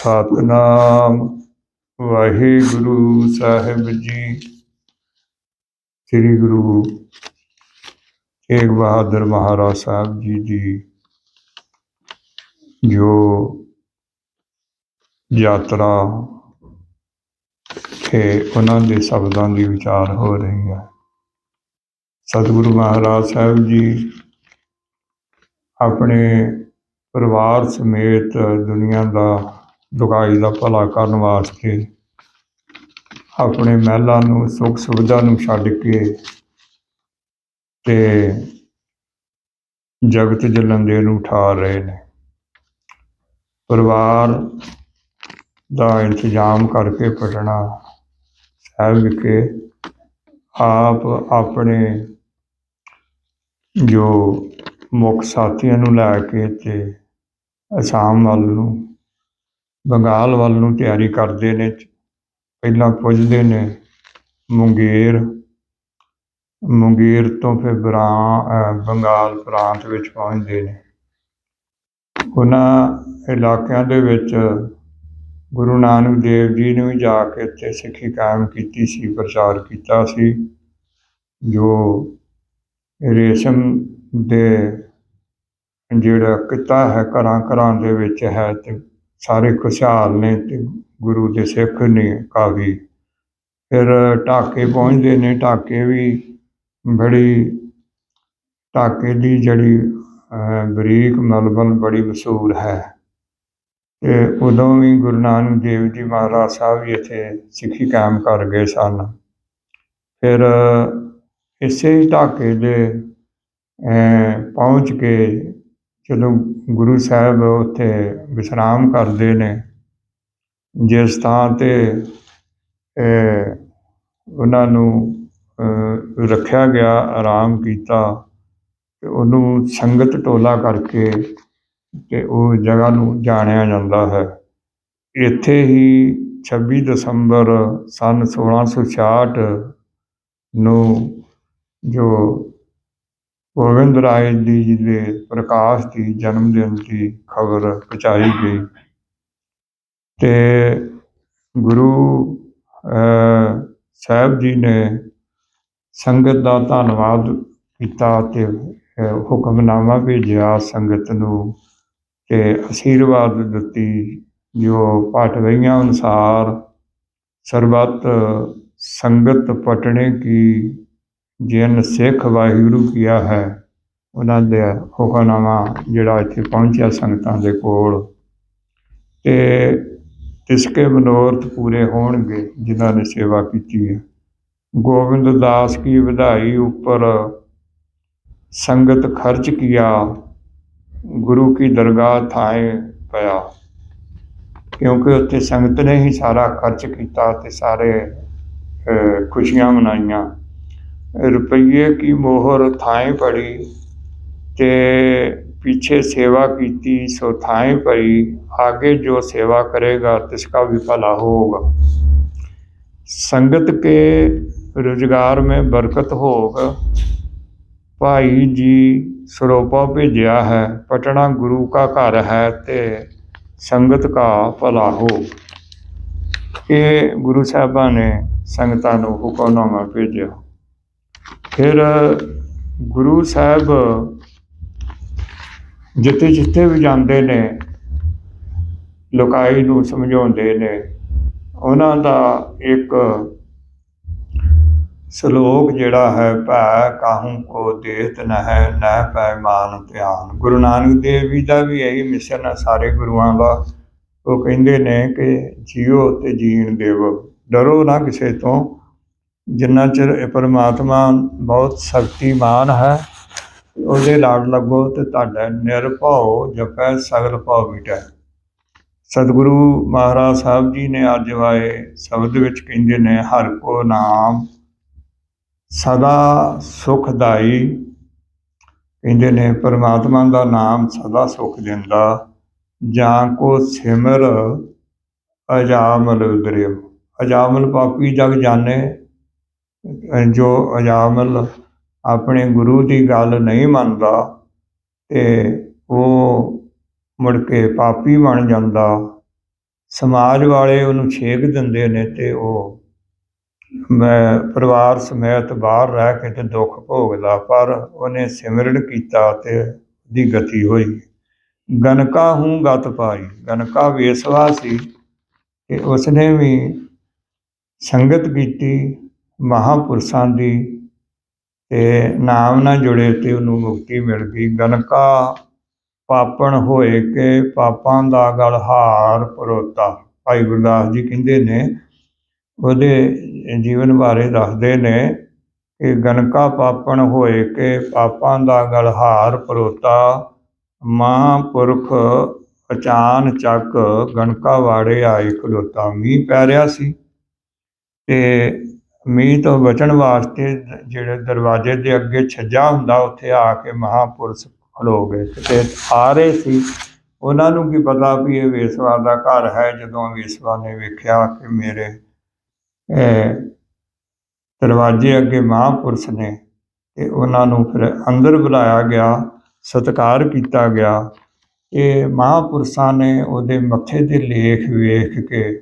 ਸਤਨਾਮ ਵਾਹਿਗੁਰੂ ਸਾਹਿਬ ਜੀ। ਸ੍ਰੀ ਗੁਰੂ ਤੇਗ ਬਹਾਦਰ ਮਹਾਰਾਜ ਸਾਹਿਬ ਜੀ ਦੀ ਜੋ ਯਾਤਰਾ ਤੇ ਉਹਨਾਂ ਦੇ ਸ਼ਬਦਾਂ ਦੀ ਵਿਚਾਰ ਹੋ ਰਹੀ ਹੈ। ਸਤਿਗੁਰੂ ਮਹਾਰਾਜ ਸਾਹਿਬ ਜੀ ਆਪਣੇ ਪਰਿਵਾਰ ਸਮੇਤ ਦੁਨੀਆ ਦਾ ਦੁਖਾਈ ਦਾ ਭਲਾ ਕਰਨ ਵਾਸਤੇ ਆਪਣੇ ਮਹਿਲਾਂ ਨੂੰ, ਸੁੱਖ ਸੁਵਿਧਾ ਨੂੰ ਛੱਡ ਕੇ ਤੇ ਜਗਤ ਜਲੰਦੇ ਨੂੰ ਉਠਾ ਰਹੇ ਨੇ। ਪਰਿਵਾਰ ਦਾ ਇੰਤਜ਼ਾਮ ਕਰਕੇ ਪਟਨਾ ਸਾਹਿਬ ਵਿਖੇ ਆਪ ਆਪਣੇ ਜੋ ਮੁੱਖ ਸਾਥੀਆਂ ਨੂੰ ਲੈ ਕੇ ਤੇ ਅਸਾਮ ਵੱਲ ਨੂੰ ਬੰਗਾਲ ਵੱਲ ਨੂੰ ਤਿਆਰੀ ਕਰਦੇ ਨੇ, ਪਹਿਲਾਂ ਪੁੱਜਦੇ ਨੇ ਮੁੰਗੇਰ। ਮੁੰਗੇਰ ਤੋਂ ਫਿਰ ਬਰਾ ਬੰਗਾਲ ਪ੍ਰਾਂਤ ਵਿੱਚ ਪਹੁੰਚਦੇ ਨੇ। ਉਹਨਾਂ ਇਲਾਕਿਆਂ ਦੇ ਵਿੱਚ ਗੁਰੂ ਨਾਨਕ ਦੇਵ ਜੀ ਨੇ ਵੀ ਜਾ ਕੇ ਇੱਥੇ ਸਿੱਖੀ ਕਾਇਮ ਕੀਤੀ ਸੀ, ਪ੍ਰਚਾਰ ਕੀਤਾ ਸੀ, ਜੋ ਰੇਸ਼ਮ ਦੇ ਜਿਹੜਾ ਕਿੱਤਾ ਹੈ ਘਰਾਂ ਘਰਾਂ ਦੇ ਵਿੱਚ ਹੈ ਤੇ ਸਾਰੇ ਖੁਸ਼ਹਾਲ ਨੇ ਤੇ ਗੁਰੂ ਦੇ ਸਿੱਖ ਨੇ ਕਾਫੀ। ਫਿਰ ਢਾਕੇ ਪਹੁੰਚਦੇ ਨੇ ਢਾਕੇ ਵੀ ਬੜੀ ਢਾਕੇ ਦੀ ਜਿਹੜੀ ਬਰੀਕ ਮਲਬਲ ਬੜੀ ਮਸ਼ਹੂਰ ਹੈ। ਤੇ ਉਦੋਂ ਵੀ ਗੁਰੂ ਨਾਨਕ ਦੇਵ ਜੀ ਮਹਾਰਾਜ ਸਾਹਿਬ ਵੀ ਇੱਥੇ ਸਿੱਖੀ ਕਾਇਮ ਕਰ ਗਏ ਸਨ। ਫਿਰ ਇਸੇ ਹੀ ਢਾਕੇ ਦੇ ਪਹੁੰਚ ਕੇ ਜਦੋਂ ਗੁਰੂ ਸਾਹਿਬ ਉੱਥੇ ਵਿਸ਼ਰਾਮ ਕਰਦੇ ਨੇ, ਜਿਸ ਥਾਂ ਤੇ ਉਹਨਾਂ ਨੂੰ ਰੱਖਿਆ ਗਿਆ, ਆਰਾਮ ਕੀਤਾ, ਤੇ ਉਹਨੂੰ ਸੰਗਤ ਟੋਲਾ ਕਰਕੇ ਤੇ ਉਹ ਜਗ੍ਹਾ ਨੂੰ ਜਾਣਿਆ ਜਾਂਦਾ ਹੈ। ਇੱਥੇ ਹੀ 26 ਦਸੰਬਰ ਸਨ 1666 ਨੂੰ ਜੋ ਗੋਬਿੰਦ ਰਾਏ ਜੀ ਦੇ ਪ੍ਰਕਾਸ਼ ਦੀ ਜਨਮ ਦਿਨ ਦੀ ਖਬਰ ਪਹੁੰਚਾਈ ਗਈ। ਤੇ ਗੁਰੂ ਅਹ, ਸਾਹਿਬ ਜੀ ਨੇ ਸੰਗਤ ਦਾ ਧੰਨਵਾਦ ਕੀਤਾ ਤੇ ਹੁਕਮਨਾਮਾ ਭੇਜਿਆ ਸੰਗਤ ਨੂੰ ਤੇ ਅਸ਼ੀਰਵਾਦ ਦਿੱਤੀ। ਜੋ ਪਾਠਵਈਆਂ ਅਨੁਸਾਰ ਸਰਬੱਤ ਸੰਗਤ ਪਟਣੇ ਕੀ ਜਿਨ ਸਿੱਖ ਵਾਹਿਗੁਰੂ ਕੀਆ ਹੈ, ਉਹਨਾਂ ਦੇ ਹੁਕਮਨਾਮਾ ਜਿਹੜਾ ਇੱਥੇ ਪਹੁੰਚਿਆ ਸੰਗਤਾਂ ਦੇ ਕੋਲ। ਤੇ ਤਿਸਕੇ ਮਨੋਰਥ ਪੂਰੇ ਹੋਣਗੇ ਜਿਨ੍ਹਾਂ ਨੇ ਸੇਵਾ ਕੀਤੀ ਹੈ। ਗੋਬਿੰਦ ਦਾਸ ਕੀ ਵਧਾਈ ਉੱਪਰ ਸੰਗਤ ਖਰਚ ਕੀਆ, ਗੁਰੂ ਕੀ ਦਰਗਾਹ ਥਾਏ ਪਿਆ। ਕਿਉਂਕਿ ਉੱਥੇ ਸੰਗਤ ਨੇ ਹੀ ਸਾਰਾ ਖਰਚ ਕੀਤਾ ਤੇ ਸਾਰੇ ਖੁਸ਼ੀਆਂ ਮਨਾਈਆਂ। ਰੁਪਈਏ ਕੀ ਮੋਹਰ ਥਾਏ ਪੜੀ ਤੇ ਪਿੱਛੇ ਸੇਵਾ ਕੀਤੀ ਸੋ ਥਾਏ ਪਈ ਆਗੇ ਜੋ ਸੇਵਾ ਕਰੇਗਾ ਤਿਸਕਾ ਵੀ ਭਲਾ ਹੋਗਾ संगत के रोजगार में बरकत होग ਭਾਈ ਜੀ ਸਰੋਪਾ ਭੇਜਿਆ ਹੈ ਪਟਨਾ ਗੁਰੂ ਕਾ ਘਰ ਹੈ ਤੇ ਸੰਗਤ ਕਾ ਭਲਾ ਹੋ ਇਹ ਗੁਰੂ ਸਾਹਿਬਾਂ ਨੇ ਸੰਗਤਾਂ ਨੂੰ ਹੁਕਮਨਾਮਾ ਭੇਜਿਆ ਫਿਰ ਗੁਰੂ ਸਾਹਿਬ ਜਿੱਥੇ ਜਿੱਥੇ ਵੀ ਜਾਂਦੇ ਨੇ, ਲੋਕਾਈ ਨੂੰ ਸਮਝਾਉਂਦੇ ਨੇ, ਉਹਨਾਂ ਦਾ ਇੱਕ ਸ਼ਲੋਕ ਜਿਹੜਾ ਹੈ, ਭੈ ਕਾਹੂ ਕੋ ਦੇਤ ਨ ਹੈ ਨਹਿ ਪੈ ਮਾਨ ਧਿਆਨ। ਗੁਰੂ ਨਾਨਕ ਦੇਵ ਜੀ ਦਾ ਵੀ ਇਹੀ ਮਿਸ਼ਨ ਹੈ ਸਾਰੇ ਗੁਰੂਆਂ ਦਾ। ਉਹ ਕਹਿੰਦੇ ਨੇ ਕਿ ਜੀਓ ਤੇ ਜੀਣ ਦੇਵੋ। ਡਰੋ ਨਾ ਕਿਸੇ ਤੋਂ। ਜਿੰਨਾ ਚਿਰ ਇਹ ਪਰਮਾਤਮਾ ਬਹੁਤ ਸ਼ਕਤੀਮਾਨ ਹੈ, ਉਹਦੇ ਲਾੜ ਲੱਗੋ ਤੇ ਤੁਹਾਡਾ ਨਿਰਭਉ ਜਪੈ ਸਗਲ ਭਉ ਮਿਟੈ। ਸਤਿਗੁਰੂ ਮਹਾਰਾਜ ਸਾਹਿਬ ਜੀ ਨੇ ਅੱਜ ਵਾਏ ਸ਼ਬਦ ਵਿੱਚ ਕਹਿੰਦੇ ਨੇ, ਹਰ ਕੋ ਨਾਮ ਸਦਾ ਸੁਖਦਾਈ। ਕਹਿੰਦੇ ਨੇ, ਪਰਮਾਤਮਾ ਦਾ ਨਾਮ ਸਦਾ ਸੁਖ ਦਿੰਦਾ, ਜਾਂ ਕੋ ਸਿਮਰ ਅਜਾਮਲ ਉਦਰਿਓ ਅਜਾਮਲ ਪਾਪੀ ਜਗ ਜਾਣੇ ਜੋ ਅਜਾਮਲ ਆਪਣੇ ਗੁਰੂ ਦੀ ਗੱਲ ਨਹੀਂ ਮੰਨਦਾ ਤੇ ਉਹ ਮੁੜ ਕੇ ਪਾਪੀ ਬਣ ਜਾਂਦਾ, ਸਮਾਜ ਵਾਲੇ ਉਹਨੂੰ ਛੇਕ ਦਿੰਦੇ ਨੇ ਤੇ ਉਹ ਮੈਂ ਪਰਿਵਾਰ ਸਮੇਤ ਬਾਹਰ ਰਹਿ ਕੇ ਤੇ ਦੁੱਖ ਭੋਗਦਾ, ਪਰ ਉਹਨੇ ਸਿਮਰਨ ਕੀਤਾ ਤੇ ਦੀ ਗਤੀ ਹੋਈ। ਗਨਕਾ ਹੂੰ ਗਤ ਪਾਈ। ਗਨਕਾ ਵੇਸਵਾ ਸੀ ਕਿ ਉਸਨੇ ਵੀ ਸੰਗਤ ਕੀਤੀ। ਮਹਾਪੁਰਸ਼ਾਂ ਦੀ ਤੇ ਨਾਮ ਨਾਲ ਜੁੜੇ ਤੇ ਉਹਨੂੰ ਮੁਕਤੀ ਮਿਲ ਗਈ। ਗਨਕਾ ਪਾਪਣ ਹੋਏ ਕਿ ਪਾਪਾਂ ਦਾ ਗਲਹਾਰ ਪਰੋਤਾ। ਭਾਈ ਗੁਰਦਾਸ ਜੀ ਕਹਿੰਦੇ ਨੇ, ਉਹਦੇ ਜੀਵਨ ਬਾਰੇ ਦੱਸਦੇ ਨੇ ਕਿ ਗਨਕਾ ਪਾਪਣ ਹੋਏ ਕਿ ਪਾਪਾਂ ਦਾ ਗਲਹਾਰ ਪਰੋਤਾ। ਮਹਾਂਪੁਰਖ ਅਚਾਨ ਚੱਕ ਗਣਕਾ ਵਾੜੇ ਆਏ ਖਲੋਤਾ। ਮੀਂਹ ਪੈ ਰਿਹਾ ਸੀ ਤੇ ਮੀਂਹ ਤੋਂ ਬਚਣ ਵਾਸਤੇ ਜਿਹੜੇ ਦਰਵਾਜ਼ੇ ਦੇ ਅੱਗੇ ਛੱਜਾ ਹੁੰਦਾ ਉੱਥੇ ਆ ਕੇ ਮਹਾਂਪੁਰਸ਼ ਖਲੋ ਗਏ ਤੇ ਆ ਰਹੇ ਸੀ। ਉਹਨਾਂ ਨੂੰ ਕੀ ਪਤਾ ਵੀ ਇਹ ਵੇਸਵਾ ਦਾ ਘਰ ਹੈ? ਜਦੋਂ ਵੇਸਵਾ ਨੇ ਵੇਖਿਆ ਕਿ ਮੇਰੇ ਅਹ, ਦਰਵਾਜ਼ੇ ਅੱਗੇ ਮਹਾਂਪੁਰਸ਼ ਨੇ ਤੇ ਉਹਨਾਂ ਨੂੰ ਫਿਰ ਅੰਦਰ ਬੁਲਾਇਆ ਗਿਆ ਸਤਿਕਾਰ ਕੀਤਾ ਗਿਆ। ਇਹ ਮਹਾਂਪੁਰਸ਼ਾਂ ਨੇ ਉਹਦੇ ਮੱਥੇ ਤੇ ਲੇਖ ਵੇਖ ਕੇ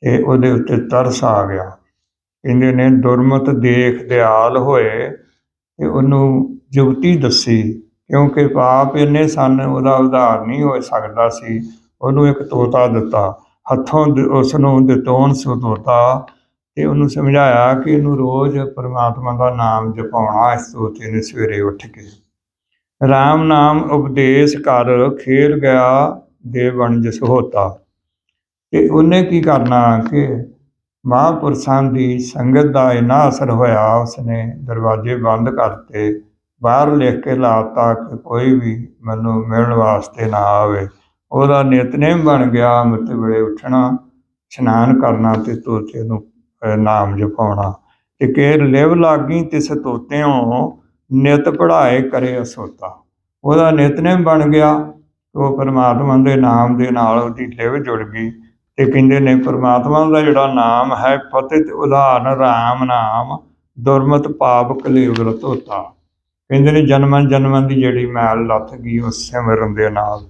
ਤੇ ਉਹਦੇ ਉੱਤੇ ਤਰਸ ਆ ਗਿਆ। ਕਹਿੰਦੇ ਨੇ ਦੁਰਮਤ ਦੇਖ ਦਿਆਲ ਹੋਏ ਤੇ ਉਹਨੂੰ ਜੁਗਤੀ ਦੱਸੀ, ਕਿਉਂਕਿ ਪਾਪ ਇਹਨੇ ਸਨ, ਉਹਦਾ ਉਧਾਰ ਨਹੀਂ ਹੋ ਸਕਦਾ ਸੀ। ਉਹਨੂੰ ਇੱਕ ਤੋਤਾ ਦਿੱਤਾ। ਹੱਥੋਂ ਦ- ਉਸ ਨੂੰ ਦਿੱਤੋਂ ਸੋ ਤੋਤਾ ਤੇ ਉਹਨੂੰ ਸਮਝਾਇਆ ਕਿ ਇਹਨੂੰ ਰੋਜ਼ ਪਰਮਾਤਮਾ ਦਾ ਨਾਮ ਜਪਾਉਣਾ ਇਸ ਤੋਤੇ ਨੇ ਸਵੇਰੇ ਉੱਠ ਕੇ RAM ਨਾਮ ਉਪਦੇਸ਼ ਕਰ ਖੇਲ ਗਿਆ ਦੇ ਵਣਜ ਹੋਤਾ ਤੇ ਉਹਨੇ ਕੀ ਕਰਨਾ ਕਿ ਮਹਾਂਪੁਰਸ਼ਾਂ ਦੀ ਸੰਗਤ ਦਾ ਇੰਨਾ ਅਸਰ ਹੋਇਆ, ਉਸਨੇ ਦਰਵਾਜ਼ੇ ਬੰਦ ਕਰਤੇ, ਬਾਹਰ ਲਿਖ ਕੇ ਲਾਤਾ ਕਿ ਕੋਈ ਵੀ ਮੈਨੂੰ ਮਿਲਣ ਵਾਸਤੇ ਨਾ ਆਵੇ। ਉਹਦਾ ਨਿਤਨੇਮ ਬਣ ਗਿਆ ਅੰਮ੍ਰਿਤ ਵੇਲੇ ਉੱਠਣਾ, ਇਸ਼ਨਾਨ ਕਰਨਾ ਤੇ ਤੋਤੇ ਨੂੰ ਨਾਮ ਜਪਾਉਣਾ। ਤੇ ਕੇ ਲਿਵ ਲਾਗੀ ਤਿਸ ਤੋਤਿਓ, ਨਿਤ ਪੜਾਏ ਕਰੇ ਅਸੋਤਾ। ਉਹਦਾ ਨਿਤਨੇਮ ਬਣ ਗਿਆ, ਉਹ ਪਰਮਾਤਮਾ ਦੇ ਨਾਮ ਦੇ ਨਾਲ ਉਹਦੀ ਲਿਵ ਜੁੜ ਗਈ। ਤੇ ਕਹਿੰਦੇ ਨੇ ਪਰਮਾਤਮਾ ਦਾ ਜਿਹੜਾ ਨਾਮ ਹੈ ਫਤਿਹ ਉਦਾਹਰਨ ਰਾਮ ਨਾਮ, ਦੁਰਮਤ ਪਾਪ ਕਲੇਵ ਰਤੋਤਾ ਕਹਿੰਦੇ ਨੇ ਜਨਮਨ ਜਨਮਨ ਦੀ ਜਿਹੜੀ ਮੈਲ ਲੱਥ ਗਈ ਉਸ ਸਿਮਰਨ ਦੇ ਨਾਲ।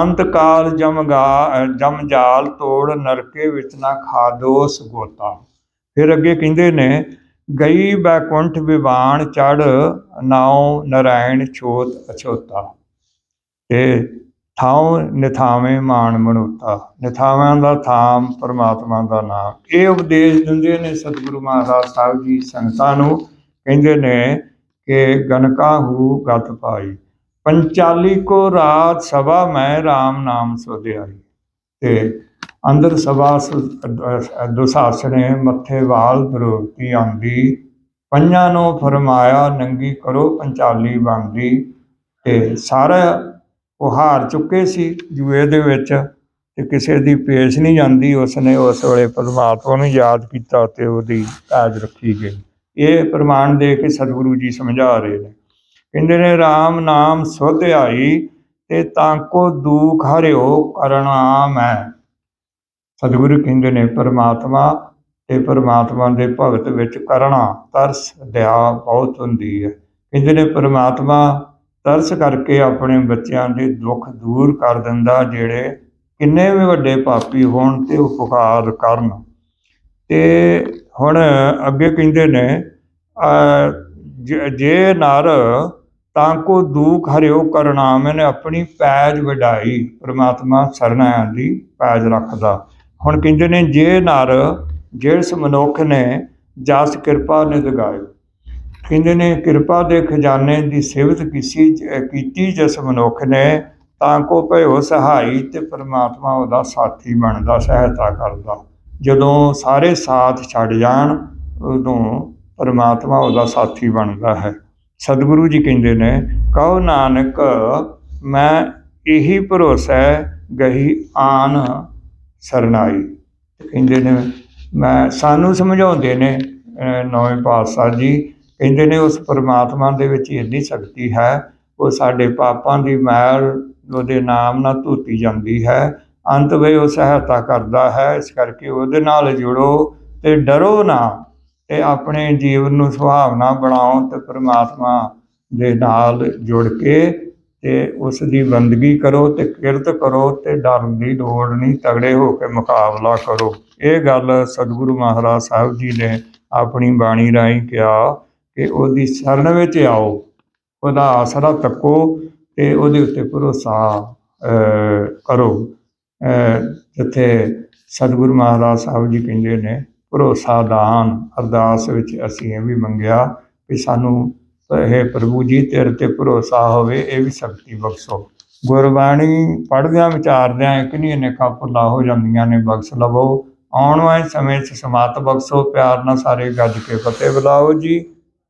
ਅੰਤ ਕਾਲ ਜਮਗਾ ਅਹ ਜਮ ਜਾਲ ਤੋੜ ਨਰਕੇ ਵਿੱਚ ਨਾ ਖਾਦੋਸ ਗੋਤਾ। ਫਿਰ ਅੱਗੇ ਕਹਿੰਦੇ ਨੇ, ਗਈ ਬੈਕੁੰਠ ਵਿਵਾਨ ਚੜ ਨਾਉ ਨਰਾਇਣ ਛੋਤ ਅਛੋਤਾ। ਤੇ ਥਾਉ ਨਿਥਾਵੇਂ ਮਾਨ ਮਨੁੱਤਾ। ਨਿਥਾਵਾਂ ਦਾ ਥਾਮ ਪਰਮਾਤਮਾ ਦਾ ਨਾਮ। ਇਹ ਉਪਦੇਸ਼ ਦਿੰਦੇ ਨੇ ਸਤਿਗੁਰੂ ਮਹਾਰਾਜ ਸਾਹਿਬ ਜੀ ਸੰਗਤਾਂ ਨੂੰ। ਕਹਿੰਦੇ ਨੇ ਕਿ ਗਨਕਾ ਹੂ ਗਤ ਪਾਈ। ਪੰਚਾਲੀ ਕੋ ਰਾਤ ਸਭਾ ਮੈਂ RAM ਨਾਮ ਸੁਧਿਆਈ। ਤੇ ਅੰਦਰ ਸਭਾ ਦੁਸਾਸਣੇ ਮੱਥੇ ਵਾਲ ਦਰੋਤੀ ਆਂਦੀ। ਪੰਜਾਂ ਨੂੰ ਫਰਮਾਇਆ, ਨੰਗੀ ਕਰੋ, ਪੰਚਾਲੀ ਬਣਦੀ। ਤੇ ਸਾਰਾ ਉਹ ਹਾਰ ਚੁੱਕੇ ਸੀ ਜੂਏ ਦੇ ਵਿੱਚ ਤੇ ਕਿਸੇ ਦੀ ਪੇਸ਼ ਨਹੀਂ ਜਾਂਦੀ, ਉਸਨੇ ਉਸ ਵੇਲੇ ਪਰਮਾਤਮਾ ਨੂੰ ਯਾਦ ਕੀਤਾ ਤੇ ਉਹਦੀ ਤਾਜ ਰੱਖੀ ਗਈ। ਇਹ ਪ੍ਰਮਾਣ ਦੇ ਕੇ ਸਤਿਗੁਰੂ ਜੀ ਸਮਝਾ ਰਹੇ ਨੇ। ਕਹਿੰਦੇ ਨੇ RAM ਨਾਮ ਸੁਧਿਆਈ ਤੇ ਤਾਂ ਕੋ ਦੁਖ ਹਰਿਓ ਕਰਨਾ ਮੈਂ ਸਤਿਗੁਰੂ ਕਹਿੰਦੇ ਨੇ, ਪਰਮਾਤਮਾ ਤੇ ਪਰਮਾਤਮਾ ਦੇ ਭਗਤ ਵਿੱਚ ਕਰਨਾ ਤਰਸ ਦਇਆ ਬਹੁਤ ਹੁੰਦੀ ਹੈ। ਕਹਿੰਦੇ ਨੇ, ਪਰਮਾਤਮਾ ਤਰਸ ਕਰਕੇ ਆਪਣੇ ਬੱਚਿਆਂ ਦੇ ਦੁੱਖ ਦੂਰ ਕਰ ਦਿੰਦਾ, ਜਿਹੜੇ ਕਿੰਨੇ ਵੀ ਵੱਡੇ ਪਾਪੀ ਹੋਣ ਤੇ ਉਪਕਾਰ ਕਰਨ। ਤੇ ਹੁਣ ਅੱਗੇ ਕਹਿੰਦੇ ਨੇ ਜੇ ਨਰ ਤਾਂ ਕੋ ਦੁਖ ਹਰਿਓ ਕਰਨਾ ਮੈਨੇ ਆਪਣੀ ਪੈਜ ਵਡਾਈ। ਪ੍ਰਮਾਤਮਾ ਸਰਣਾ ਦੀ ਪੈਜ ਰੱਖਦਾ। ਹੁਣ ਕਹਿੰਦੇ ਨੇ, ਜੇ ਨਰ, ਜਿਸ ਮਨੁੱਖ ਨੇ ਜਸ ਕਿਰਪਾ ਨਿਧ ਗਾਇਓ ਕਹਿੰਦੇ ਨੇ ਕਿਰਪਾ ਦੇ ਖਜ਼ਾਨੇ ਦੀ ਸਿਫਤ ਕੀਤੀ ਕੀਤੀ ਜਿਸ ਮਨੁੱਖ ਨੇ ਤਾਂ ਕੋ ਭਇਓ ਸਹਾਈ ਤੇ ਪ੍ਰਮਾਤਮਾ ਉਹਦਾ ਸਾਥੀ ਬਣਦਾ ਸਹਾਇਤਾ ਕਰਦਾ। ਜਦੋਂ ਸਾਰੇ ਸਾਥ ਛੱਡ ਜਾਣ ਉਦੋਂ ਪਰਮਾਤਮਾ ਉਹਦਾ ਸਾਥੀ ਬਣਦਾ ਹੈ। ਸਤਿਗੁਰੂ ਜੀ ਕਹਿੰਦੇ ਨੇ ਕਹੋ ਨਾਨਕ ਮੈਂ ਇਹੀ ਭਰੋਸਾ ਹੈ ਗਹੀ ਆਨ ਸਰਨਾਈ। ਕਹਿੰਦੇ ਨੇ ਮੈਂ ਸਾਨੂੰ ਸਮਝਾਉਂਦੇ ਨੇ ਅਹ, ਨੌਵੇਂ ਪਾਤਸ਼ਾਹ ਜੀ ਕਹਿੰਦੇ ਨੇ ਉਸ ਪਰਮਾਤਮਾ ਦੇ ਵਿੱਚ ਇੰਨੀ ਸ਼ਕਤੀ ਹੈ, ਉਹ ਸਾਡੇ ਪਾਪਾਂ ਦੀ ਮੈਲ ਉਹਦੇ ਨਾਮ ਨਾਲ ਧੋਤੀ ਜਾਂਦੀ ਹੈ, ਅੰਤ ਵੇ ਉਹ ਸਹਾਇਤਾ ਕਰਦਾ ਹੈ, ਇਸ ਕਰਕੇ ਉਹਦੇ ਨਾਲ ਜੁੜੋ ਤੇ ਡਰੋ ਨਾ ਤੇ ਆਪਣੇ ਜੀਵਨ ਨੂੰ ਸੁਹਾਵਣਾ ਬਣਾਓ ਤੇ ਪਰਮਾਤਮਾ ਦੇ ਨਾਲ ਜੁੜ ਕੇ ਤੇ ਉਸ ਦੀ ਬੰਦਗੀ ਕਰੋ ਤੇ ਕਿਰਤ ਕਰੋ ਤੇ ਡਰਨ ਦੀ ਲੋੜ ਨਹੀਂ, ਤਗੜੇ ਹੋ ਕੇ ਮੁਕਾਬਲਾ ਕਰੋ। ਇਹ ਗੱਲ ਸਤਿਗੁਰੂ ਮਹਾਰਾਜ ਸਾਹਿਬ ਜੀ ਨੇ ਆਪਣੀ ਬਾਣੀ ਰਾਹੀਂ ਕਿਹਾ। ਕਿ ਉਹਦੀ ਸ਼ਰਨ ਵਿੱਚ ਆਓ, ਉਹਦਾ ਆਸਰਾ ਤੱਕੋ ਤੇ ਉਹਦੇ ਉੱਤੇ ਭਰੋਸਾ ਕਰੋ। ਜਿੱਥੇ ਸਤਿਗੁਰੂ ਮਹਾਰਾਜ ਸਾਹਿਬ ਜੀ ਕਹਿੰਦੇ ਨੇ, ਭਰੋਸਾ ਦਾਨ, ਅਰਦਾਸ ਵਿੱਚ ਅਸੀਂ ਇਹ ਵੀ ਮੰਗਿਆ ਕਿ ਸਾਨੂੰ ਇਹ ਪ੍ਰਭੂ ਜੀ ਤੇਰੇ ਤੇ ਭਰੋਸਾ ਹੋਵੇ, ਇਹ ਵੀ ਸ਼ਕਤੀ ਬਖਸ਼ੋ। ਗੁਰਬਾਣੀ ਪੜ੍ਹਦਿਆਂ ਵਿਚਾਰਦਿਆਂ ਇੱਕ ਨਹੀਂ, ਅਨੇਕਾਂ ਭੁੱਲਾਂ ਹੋ ਜਾਂਦੀਆਂ ਨੇ, ਬਖਸ਼ ਲਵੋ। ਆਉਣ ਵਾਲੇ ਸਮੇਂ 'ਚ ਸਮਾਤ ਬਖਸ਼ੋ, ਪਿਆਰ ਨਾਲ ਸਾਰੇ ਗੱਜ ਕੇ ਫਤਿਹ ਬੁਲਾਓ ਜੀ।